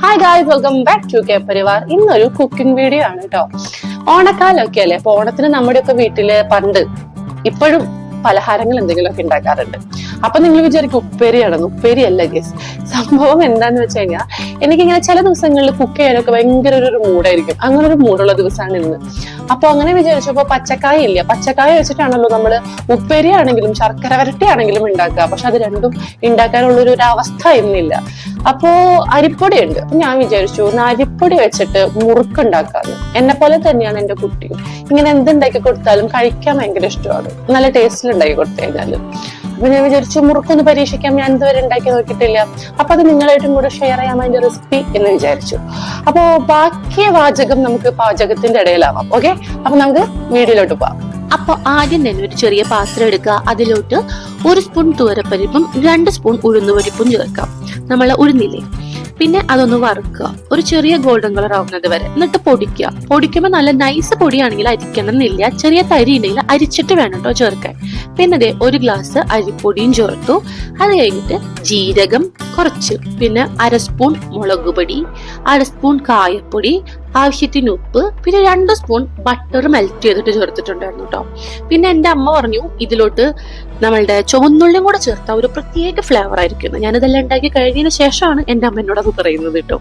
Hi guys welcome back to K Parivar ഇന്നൊരു cooking video ആണ് കേട്ടോ ഓണക്കാലൊക്കെ അല്ലേ അപ്പൊ ഓണത്തിന് നമ്മുടെയൊക്കെ വീട്ടിൽ പണ്ട് ഇപ്പോഴും പലഹാരങ്ങൾ എന്തെങ്കിലുമൊക്കെ ഉണ്ടാക്കാറുണ്ട്. അപ്പൊ നിങ്ങൾ വിചാരിക്കും ഉപ്പേരിയാണെന്ന്. ഉപ്പേരി അല്ല ഗസ് സംഭവം എന്താന്ന് വെച്ച് കഴിഞ്ഞാൽ എനിക്കിങ്ങനെ ചില ദിവസങ്ങളിൽ കുക്ക് ചെയ്യാനൊക്കെ ഭയങ്കര ഒരു മൂഡായിരിക്കും. അങ്ങനെ ഒരു മൂടുള്ള ദിവസമാണ് ഇന്ന്. അപ്പൊ അങ്ങനെ വിചാരിച്ചപ്പോ പച്ചക്കായ ഇല്ല. പച്ചക്കായ വെച്ചിട്ടാണല്ലോ നമ്മൾ ഉപ്പേരി ആണെങ്കിലും ശർക്കര വരട്ടി ആണെങ്കിലും ഉണ്ടാക്കുക. പക്ഷെ അത് രണ്ടും ഉണ്ടാക്കാനുള്ള ഒരു അവസ്ഥ ഇന്നില്ല. അപ്പോ അരിപ്പൊടി ഉണ്ട് അപ്പൊ ഞാൻ വിചാരിച്ചു അരിപ്പൊടി വെച്ചിട്ട് മുറുക്ക് ഉണ്ടാക്കാന്ന് എന്നെ പോലെ തന്നെയാണ് എന്റെ കുട്ടി ഇങ്ങനെ എന്തുണ്ടാക്കി കൊടുത്താലും കഴിക്കാൻ ഭയങ്കര ഇഷ്ടമാണ്. നല്ല ടേസ്റ്റിൽ ഉണ്ടാക്കി കൊടുത്തു കഴിഞ്ഞാൽ അപ്പൊ ഞാൻ വിചാരിച്ചു മുറുക്കൊന്ന് പരീക്ഷിക്കാം ഞാൻ ഇതുവരെ ഉണ്ടാക്കി നോക്കിയിട്ടില്ല. അപ്പൊ അത് നിങ്ങളായിട്ടും കൂടെ ഷെയർ ചെയ്യാൻ അതിന്റെ റെസിപ്പി എന്ന് വിചാരിച്ചു. അപ്പോ ബാക്കി വാചകം നമുക്ക് പാചകത്തിന്റെ ഇടയിലാവാം ഓക്കെ അപ്പൊ നമുക്ക് വീഡിയോയിലോട്ട് പോവാം. അപ്പൊ ആദ്യം തന്നെ ഒരു ചെറിയ പാത്രം എടുക്കുക. അതിലോട്ട് ഒരു സ്പൂൺ തുവരപ്പരിപ്പും രണ്ട് സ്പൂൺ ഉഴുന്നുപരിപ്പും ചേർക്കാം. നമ്മൾ ഉഴുന്നില്ലേ? പിന്നെ അതൊന്ന് വറുക്കുക. ഒരു ചെറിയ ഗോൾഡൻ കളർ ആവുന്നത് വരെ എന്നിട്ട് പൊടിക്കുക. പൊടിക്കുമ്പോൾ നല്ല നൈസ് പൊടിയാണെങ്കിൽ അരിക്കണം എന്നില്ല ചെറിയ തരി ഉണ്ടെങ്കിൽ അരിച്ചിട്ട് വേണം കേട്ടോ ചേർക്കാൻ. പിന്നെ ഒരു ഗ്ലാസ് അരിപ്പൊടിയും ചേർത്തു. അത് കഴിഞ്ഞിട്ട് ജീരകം കുറച്ച്. പിന്നെ അര സ്പൂൺ മുളക് പൊടി അര സ്പൂൺ കായപ്പൊടി ആവശ്യത്തിന് ഉപ്പ് പിന്നെ രണ്ട് സ്പൂൺ ബട്ടർ മെൽറ്റ് ചെയ്തിട്ട് ചേർത്തിട്ടുണ്ടായിരുന്നു കേട്ടോ പിന്നെ എന്റെ അമ്മ പറഞ്ഞു ഇതിലോട്ട് നമ്മളുടെ ചുവന്നുള്ളിയും കൂടെ ചേർത്ത ഒരു പ്രത്യേക ഫ്ലേവർ ആയിരിക്കും ഞാനിതെല്ലാം ഉണ്ടാക്കി കഴിഞ്ഞതിന് ശേഷമാണ് എന്റെ അമ്മ എന്നോട് അത് പറയുന്നത് കേട്ടോ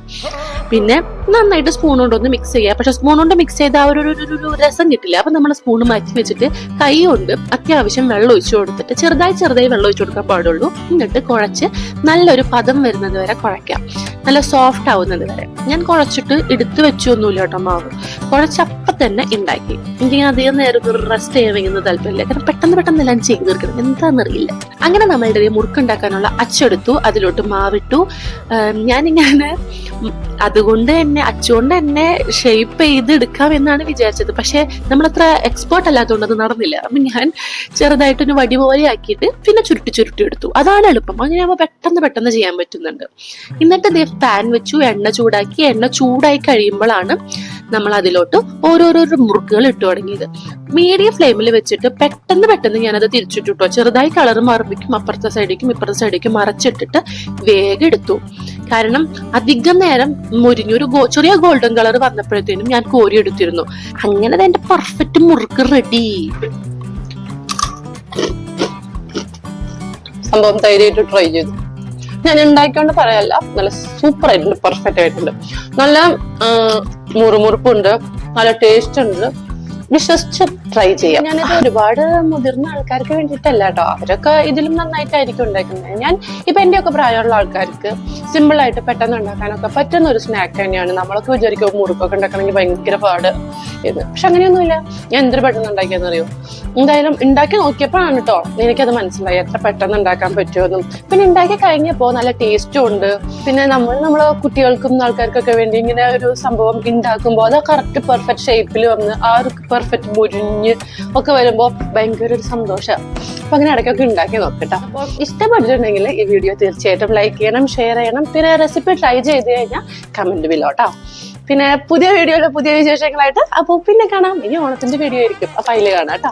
പിന്നെ നന്നായിട്ട് സ്പൂൺ കൊണ്ടൊന്ന് മിക്സ് ചെയ്യുക. പക്ഷെ സ്പൂൺ കൊണ്ട് മിക്സ് ചെയ്ത ആ ഒരു ഒരു- രസം കിട്ടില്ല. അപ്പം നമ്മൾ സ്പൂൺ മാറ്റി വെച്ചിട്ട് കൈ കൊണ്ട് അത്യാവശ്യം വെള്ളം ഒഴിച്ചു കൊടുത്തിട്ട് ചെറുതായി ചെറുതായി വെള്ളം ഒഴിച്ചു കൊടുക്കാൻ പാടുള്ളൂ. എന്നിട്ട് കുഴച്ച് നല്ലൊരു പദം വരുന്നത് വരെ കുഴയ്ക്കാം. നല്ല സോഫ്റ്റ് ആവുന്നത് വരെ. ഞാൻ കുഴച്ചിട്ട് എടുത്തു വെച്ചൊന്നുമില്ല കേട്ടോ മാവ്. കുഴച്ചപ്പം തന്നെ ഉണ്ടാക്കി എനിക്കിങ്ങനെ അധികം നേരം റെസ്റ്റ് ചെയ്യാൻ വയ്ക്കുന്ന താല്പര്യമില്ല. കാരണം പെട്ടെന്ന് പെട്ടെന്ന് എല്ലാം ചെയ്തു തീർക്കണം. എന്താണെന്നറിയില്ല അങ്ങനെ നമ്മളുടെ ഒരു മുറുക്കുണ്ടാക്കാനുള്ള അച്ചെടുത്തു അതിലോട്ട് മാവിട്ടു. ഞാനിങ്ങനെ അതുകൊണ്ട് തന്നെ അച്ചുകൊണ്ട് തന്നെ ഷേപ്പ് ചെയ്ത് എടുക്കാം എന്നാണ് വിചാരിച്ചത്. പക്ഷേ നമ്മളത്ര എക്സ്പേർട്ട് അല്ലാത്തതുകൊണ്ട് അത് നടന്നില്ല. അപ്പം ഞാൻ ചെറുതായിട്ടൊരു വടി പോലെ ആക്കിയിട്ട് പിന്നെ ചുരുട്ടി ചുരുട്ടി എടുത്തു. അതാണ് എളുപ്പം. അങ്ങനെ ആകുമ്പോൾ പെട്ടെന്ന് പെട്ടെന്ന് ചെയ്യാൻ പറ്റുന്നുണ്ട്. എന്നിട്ട് ദേ പാൻ വെച്ചു എണ്ണ ചൂടാക്കി. എണ്ണ ചൂടായി കഴിയുമ്പോഴാണ് നമ്മൾ അതിലോട്ട് ഓരോരോ മുറുക്കുകൾ ഇട്ടു തുടങ്ങിയത്. മീഡിയം ഫ്ലെയിമിൽ വെച്ചിട്ട് പെട്ടെന്ന് പെട്ടെന്ന് ഞാനത് തിരിച്ചിട്ടു കേട്ടോ ചെറുതായി കളർ മറപ്പിക്കും അപ്പുറത്തെ സൈഡിലേക്കും ഇപ്പുറത്തെ സൈഡിലേക്കും മറച്ചിട്ടിട്ട് വേഗം എടുത്തു. കാരണം അധികം നേരം മുരിഞ്ഞൊരു ചെറിയ ഗോൾഡൻ കളർ വന്നപ്പോഴത്തേനും ഞാൻ കോരി എടുത്തിരുന്നു. അങ്ങനെ എന്റെ പെർഫെക്റ്റ് മുറുക്ക് റെഡി സംഭവം ധൈര്യമായിട്ട് ട്രൈ ചെയ്തു. ഞാൻ ഉണ്ടാക്കിക്കൊണ്ട് പറയല്ല. നല്ല സൂപ്പർ ആയിട്ടുണ്ട് പെർഫെക്റ്റ് ആയിട്ടുണ്ട്. നല്ല മുറുമുറുപ്പുണ്ട് നല്ല ടേസ്റ്റ് ഉണ്ട്. വിശ്വസിച്ച് ട്രൈ ചെയ്യാം. ഞാനിത് ഒരുപാട് മുതിർന്ന ആൾക്കാർക്ക് വേണ്ടിയിട്ടല്ല കേട്ടോ. അവരൊക്കെ ഇതിലും നന്നായിട്ടായിരിക്കും ഉണ്ടാക്കുന്നത്. ഞാൻ ഇപ്പൊ എന്റെ ഒക്കെ പ്രായമുള്ള ആൾക്കാർക്ക് സിമ്പിൾ ആയിട്ട് പെട്ടെന്ന് ഉണ്ടാക്കാനൊക്കെ പറ്റുന്ന ഒരു സ്നാക്ക് തന്നെയാണ്. നമ്മളൊക്കെ വിചാരിക്കും മുറുക്കൊക്കെ ഉണ്ടാക്കണമെങ്കിൽ ഭയങ്കര പാട് എന്ന്. പക്ഷെ അങ്ങനെയൊന്നുമില്ല. ഞാൻ എന്തൊരു പെട്ടെന്ന് ഉണ്ടാക്കിയെന്ന് അറിയോ എന്തായാലും ഉണ്ടാക്കി നോക്കിയപ്പോഴാണ് കേട്ടോ എനിക്കത് മനസ്സിലായി. എത്ര പെട്ടെന്ന് ഉണ്ടാക്കാൻ പറ്റുമെന്നും. പിന്നെ ഉണ്ടാക്കി കഴിഞ്ഞപ്പോ നല്ല ടേസ്റ്റും ഉണ്ട്. പിന്നെ നമ്മൾ നമ്മളെ കുട്ടികൾക്കും ആൾക്കാർക്കൊക്കെ വേണ്ടി ഇങ്ങനെ ഒരു സംഭവം ഉണ്ടാക്കുമ്പോൾ അത് കറക്റ്റ് പെർഫെക്റ്റ് ഷേപ്പിൽ വന്ന് ആ ഒരു പെർഫെക്റ്റ് മുരിഞ്ഞ് ഒക്കെ വരുമ്പോൾ ഭയങ്കര ഒരു സന്തോഷം. അപ്പൊ അങ്ങനെ ഇടയ്ക്കൊക്കെ ഉണ്ടാക്കി നോക്കട്ടോ. അപ്പോൾ ഇഷ്ടപ്പെട്ടിട്ടുണ്ടെങ്കിൽ ഈ വീഡിയോ തീർച്ചയായിട്ടും ലൈക്ക് ചെയ്യണം ഷെയർ ചെയ്യണം. പിന്നെ റെസിപ്പി ട്രൈ ചെയ്ത് കഴിഞ്ഞാൽ കമന്റ് ബിലോട്ടോ പിന്നെ പുതിയ വീഡിയോയുടെ പുതിയ വിശേഷങ്ങളായിട്ട് അപ്പോൾ പിന്നെ കാണാം. ഇനി ഓണത്തിന്റെ വീഡിയോ ആയിരിക്കും. അപ്പൊ അതിൽ കാണാം കേട്ടോ